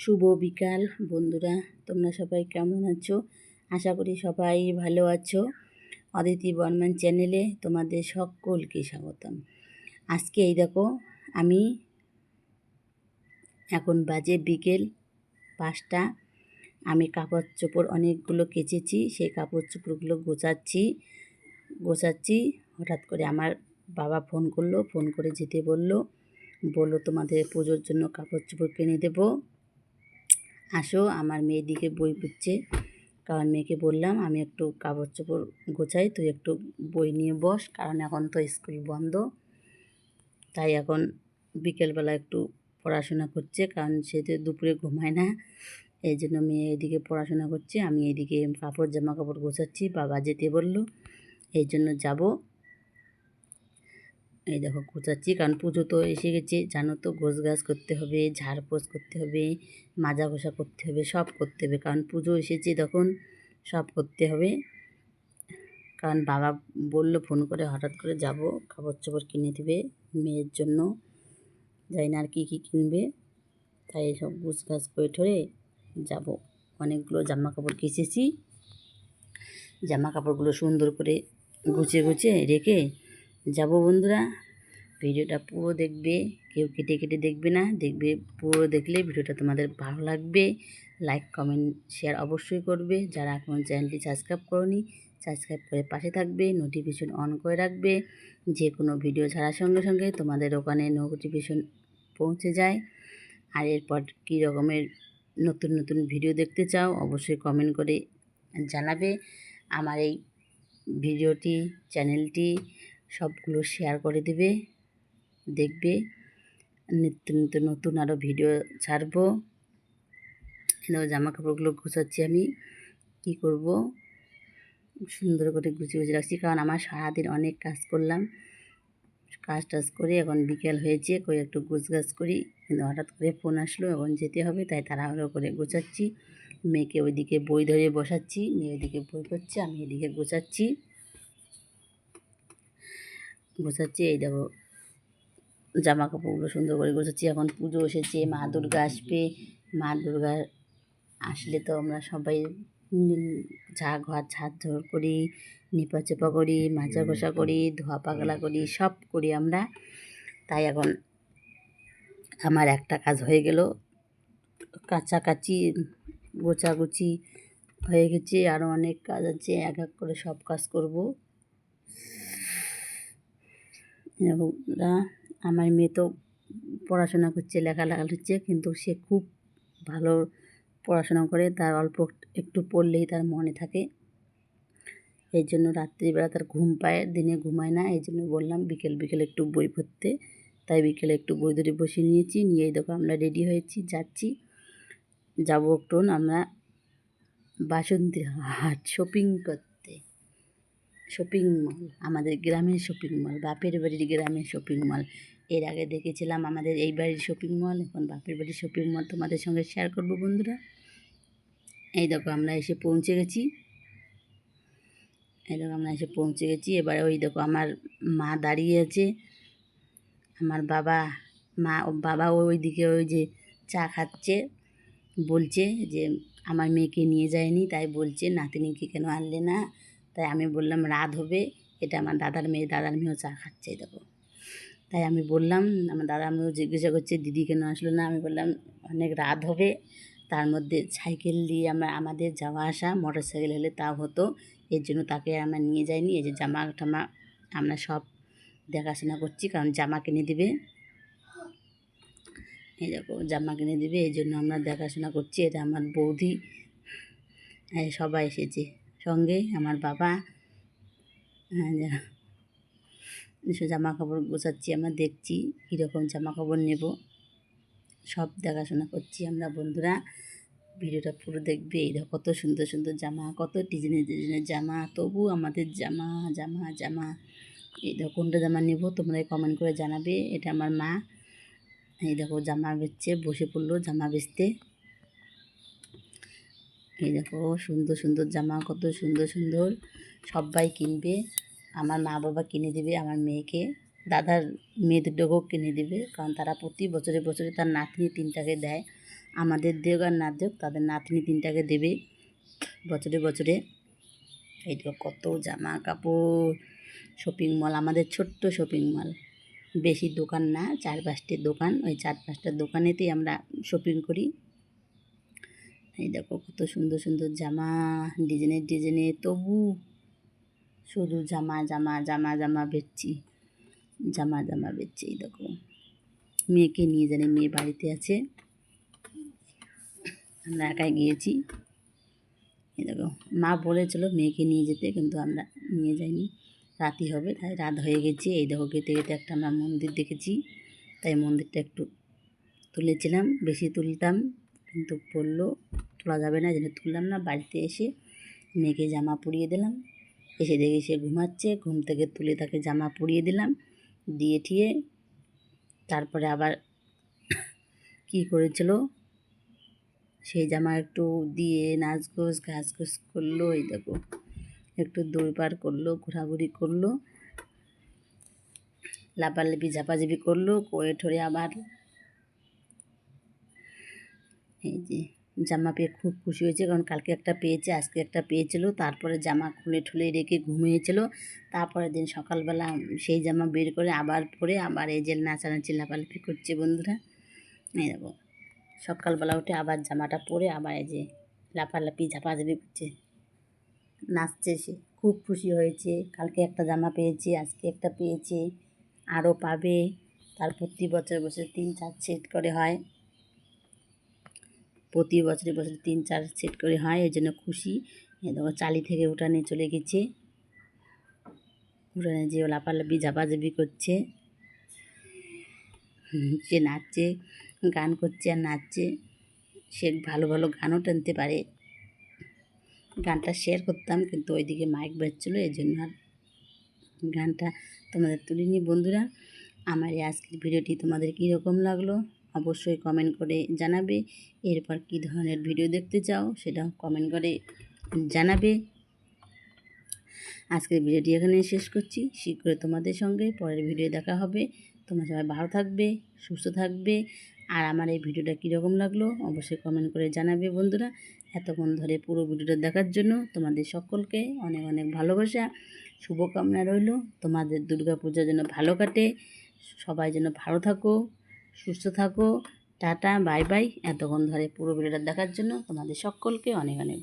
শুভ বিকাল বন্ধুরা, তোমরা সবাই কেমন আছো? আশা করি সবাই ভালো আছো। অদিতি বর্মন চ্যানেলে তোমাদের সকলকে স্বাগতম। আজকে এই দেখো, আমি এখন বাজে বিকেল পাঁচটা। আমি কাপড় চোপড় অনেকগুলো কেচেছি, সেই কাপড় চোপড়গুলো গোছাচ্ছি। গোছাচ্ছি, হঠাৎ করে আমার বাবা ফোন করল, ফোন করে যেতে বলল বলল তোমাদের পুজোর জন্য কাপড় চোপড় কিনে দেবো। আসো, আমার মেয়েদিকে বই পড়ছে কারণ মেয়েকে বললাম, আমি একটু কাপড় চোপড় গোছাই, তুই একটু বই নিয়ে বস, কারণ এখন তো স্কুল বন্ধ। তাই এখন বিকেলবেলা একটু পড়াশোনা করছে, কারণ সে তো দুপুরে ঘুমায় না। এই জন্য মেয়ে এদিকে পড়াশোনা করছে, আমি এদিকে কাপড় জামা কাপড় গোছাচ্ছি, বাবা যেতে বলল। এই জন্য যাব। এই দেখো গোছাচ্ছি, কারণ পুজো তো এসে গেছে। জানো তো, গোছ গাছ করতে হবে ঝাড়পোছ করতে হবে, মাজা ঘষা করতে হবে, সব করতে হবে। কারণ পুজো এসেছে তখন সব করতে হবে। কারণ বাবা বলল ফোন করে, হঠাৎ করে যাব কাপড় চোপড় কিনে দেবে মেয়ের জন্য। যাই না আর কী কী কিনবে। তাই সব গুছ গাছ করে ঠরে যাব। অনেকগুলো জামা কাপড় কেচেছি। জামা কাপড়গুলো সুন্দর করে গুছিয়ে গুছিয়ে রেখে যাব বন্ধুরা। ভিডিওটা পুরো দেখবে, কেউ কেটে কেটে দেখবে না। দেখবে, পুরো দেখলে ভিডিওটা তোমাদের ভালো লাগবে। লাইক কমেন্ট শেয়ার অবশ্যই করবে। যারা এখন চ্যানেলটি সাবস্ক্রাইব করনি সাবস্ক্রাইব করে পাশে থাকবে নোটিফিকেশন অন করে রাখবে। যে কোনো ভিডিও ছাড়ার সঙ্গে সঙ্গে তোমাদের ওখানে নোটিফিকেশন পৌঁছে যায়। আর এরপর কী রকমের নতুন নতুন ভিডিও দেখতে চাও, অবশ্যই কমেন্ট করে জানাবে। আমার এই ভিডিওটি, চ্যানেলটি সবগুলো শেয়ার করে দেবে। দেখবে নিত্য নিত্য নতুন আরও ভিডিও ছাড়বো। জামা কাপড়গুলো গুছাচ্ছি আমি। কি করব? সুন্দর করে গুছিয়ে গুছিয়ে রাখছি। কারণ আমার সারাদিন অনেক কাজ করলাম। কাজ টাজ করে এখন বিকেল হয়েছে করে একটু গুছ গাছ করি। কিন্তু হঠাৎ করে ফোন আসলো, এখন যেতে হবে, তাই তাড়াহুড়ো করে গোছাচ্ছি। মেয়েকে ওইদিকে বই ধরে বসাচ্ছি, মেয়ে ওইদিকে বই করছে আমি এদিকে গোছাচ্ছি। গোছাচ্ছি এই দেখো জামা কাপড়গুলো সুন্দর করে গোছাচ্ছি। এখন পুজো এসেছে মা দুর্গা আসবে। মা দুর্গা আসলে তো আমরা সবাই ঝা ঘর ঝাড় ঝড় করি নিপা চেপা করি মাজা ঘষা করি ধোয়া পাগলা করি সব করি আমরা। তাই এখন আমার একটা কাজ হয়ে গেল। কাছাকাছি গোছাগুছি হয়ে গেছে আরও অনেক কাজ আছে এক এক করে সব কাজ করব। আমার মেয়ে তো পড়াশোনা করছে, লেখালেখা হচ্ছে কিন্তু সে খুব ভালো পড়াশোনা করে, তার অল্প একটু পড়লেই তার মনে থাকে। এই জন্য রাত্রিবেলা তার ঘুম পায়, দিনে ঘুমায় না, এই জন্য বললাম বিকেল বিকেল একটু বই পড়তে। তাই বিকেলে একটু বই ধরে বসে নিয়েছি, নিয়ে দেখো আমরা রেডি হয়েছি, যাচ্ছি। যাব একটু আমরা বাসন্তী হাট শপিং করতে। শপিং মল আমাদের গ্রামের শপিং মল বাপের বাড়ির গ্রামের শপিং মল এর আগে দেখেছিলাম আমাদের এই বাড়ির শপিং মল এখন বাপের বাড়ির শপিং মল তোমাদের সঙ্গে শেয়ার করব বন্ধুরা। এই দেখো আমরা এসে পৌঁছে গেছি। এই দেখো আমরা এসে পৌঁছে গেছি। এবারে ওই দেখো আমার মা দাঁড়িয়ে আছে। আমার বাবা, মা বাবা ওই দিকে ওই যে চা খাচ্ছে। বলছে যে, আমার মেয়েকে নিয়ে যায়নি। তাই বলছে, নাতিনিকে কেন আনলে না? তাই আমি বললাম, রাত হবে, এটা আমার দাদার মেয়ে, দাদার মেয়েও চা খাচ্ছে দেখো। তাই আমি বললাম, আমার দাদা আমিও জিজ্ঞাসা করছে, দিদি কেন আসলো না? আমি বললাম, অনেক রাত হবে, তার মধ্যে সাইকেল দিয়ে আমরা, আমাদের যাওয়া আসা মোটর সাইকেল হলে তাও হতো, এর জন্য তাকে আমরা নিয়ে যাইনি, এই যে জামা টামা আমরা সব দেখাশোনা করছি, কারণ জামা কিনে দিবে। এই দেখো, জামা কিনে দিবে, এই জন্য আমরা দেখাশোনা করছি, এটা আমার বৌদি সবাই এসেছে। সঙ্গে আমার বাবা হ্যাঁ জামা কাপড় গোছাচ্ছি, আমরা দেখছি কীরকম জামা কাপড় নেব। সব দেখাশোনা করছি আমরা বন্ধুরা। ভিডিওটা পুরো দেখবে, এই কত সুন্দর সুন্দর জামা, কত ডিজাইনের ডিজাইনের জামা তবু আমাদের জামা জামা জামা। এই দেখো কোনটা জামা নেব তোমরা কমেন্ট করে জানাবে, এটা আমার মা। এই দেখো জামা বেচছে, বসে পড়ল জামা বেচতে। এই দেখো, সুন্দর সুন্দর জামা, কত সুন্দর সুন্দর। সবাই কিনবে। আমার মা বাবা কিনে দেবে, আমার মেয়েকে। দাদার মেয়ে দুটোকেও কিনে দেবে, কারণ তারা প্রতি বছরে বছরে তার নাতনি তিনটাকে দেয়। আমাদের দেখ আর না দেখ তাদের নাতনি তিনটাকে দেবে বছরে বছরে। এই কত জামা কাপড়। শপিং মল আমাদের ছোট্ট শপিং মল বেশি দোকান না, চার পাঁচটি দোকান। ওই চার পাঁচটা দোকানেতেই আমরা শপিং করি। এই দেখো কত সুন্দর সুন্দর জামা ডিজাইনের ডিজাইনের তবু শুধু জামা জামা জামা জামা বেচছি, জামা জামা বেচছি, এই দেখো। মেয়েকে নিয়ে জানি, মেয়ে বাড়িতে আছে। আমরা একাই গিয়েছি। এই দেখো, মা বলেছিল মেয়েকে নিয়ে যেতে, কিন্তু আমরা নিয়ে যাইনি। রাতি হবে, তাই রাত হয়ে গেছে। এই দেখো, গেতে গেতে একটা আমরা মন্দির দেখেছি। তাই মন্দিরটা একটু তুলেছিলাম, বেশি তুলতাম। কিন্তু পড়ল তোলা যাবে না যেন তুললাম না। বাড়িতে এসে মেয়েকে জামা পরিয়ে দিলাম। এসে দেখি সে ঘুমাচ্ছে। ঘুম থেকে তুলে তাকে জামা পরিয়ে দিলাম। দিয়ে ঠিয়ে তারপরে আবার কী করেছিল? সেই জামা একটু দিয়ে নাচ গোস ঘাস ঘুস করল, এই দেখো, একটু দৌড় পার করল, ঘোরাঘুরি করল, লাপালাপি, ঝাপাঝাপি করল, করে ঠরে আবার এই যে জামা পেয়ে খুব খুশি হয়েছে, কারণ কালকে একটা পেয়েছে, আজকে একটা পেয়েছিল, তারপরে জামা খুলে ঠুলে রেখে ঘুমিয়েছিল। তারপরে দিন সকালবেলা সেই জামা বের করে আবার পরে আবার এই যে নাচানাচি লাপালাপি করছে বন্ধুরা। এই দেখো, সকালবেলা উঠে আবার জামাটা পরে আবার এই যে লাফালাফি, ঝাপাঝাপি করছে। নাচছে সে, খুব খুশি হয়েছে। কালকে একটা জামা পেয়েছে, আজকে একটা পেয়েছে, আরও পাবে। তার প্রতি বছর বছর তিন চার সেট করে হয়। প্রতি বছরে বছরে তিন চার সেট করে হয় এই জন্য খুশি। দেখো, চালি থেকে উঠানে চলে গেছে। উঠানে যে লাফালাফি, ঝাপাঝাপি করছে। সে নাচছে, গান করছে আর নাচছে। সে ভালো ভালো গানও টানতে পারে। গানটা শেয়ার করতাম, কিন্তু ওইদিকে মাইক বাজছিলো এই জন্য আর গানটা তোমাদের তুলিনি। বন্ধুরা, আমার এই আজকের ভিডিওটি তোমাদের কীরকম লাগল? অবশ্যই কমেন্ট করে জানাবে। এরপর কী ধরনের ভিডিও দেখতে চাও সেটাও কমেন্ট করে জানাবে। আজকের ভিডিওটি এখানে শেষ করছি। শীঘ্রই তোমাদের সঙ্গে পরের ভিডিও দেখা হবে। তোমরা সবাই ভালো থাকবে, সুস্থ থাকবে। আর আমার এই ভিডিওটা কীরকম লাগল অবশ্যই কমেন্ট করে জানাবে বন্ধুরা। এতক্ষণ ধরে পুরো ভিডিওটা দেখার জন্য তোমাদের সকলকে অনেক অনেক ভালোবাসা। শুভকামনা রইল। তোমাদের দুর্গা পূজা যেন ভালো কাটে। সবাই যেন ভালো থাকো। সুস্থ থাকো, টাটা, বাই বাই। এতক্ষণ ধরে পুরো ভিডিওটা দেখার জন্য তোমাদের সকলকে অনেক অনেক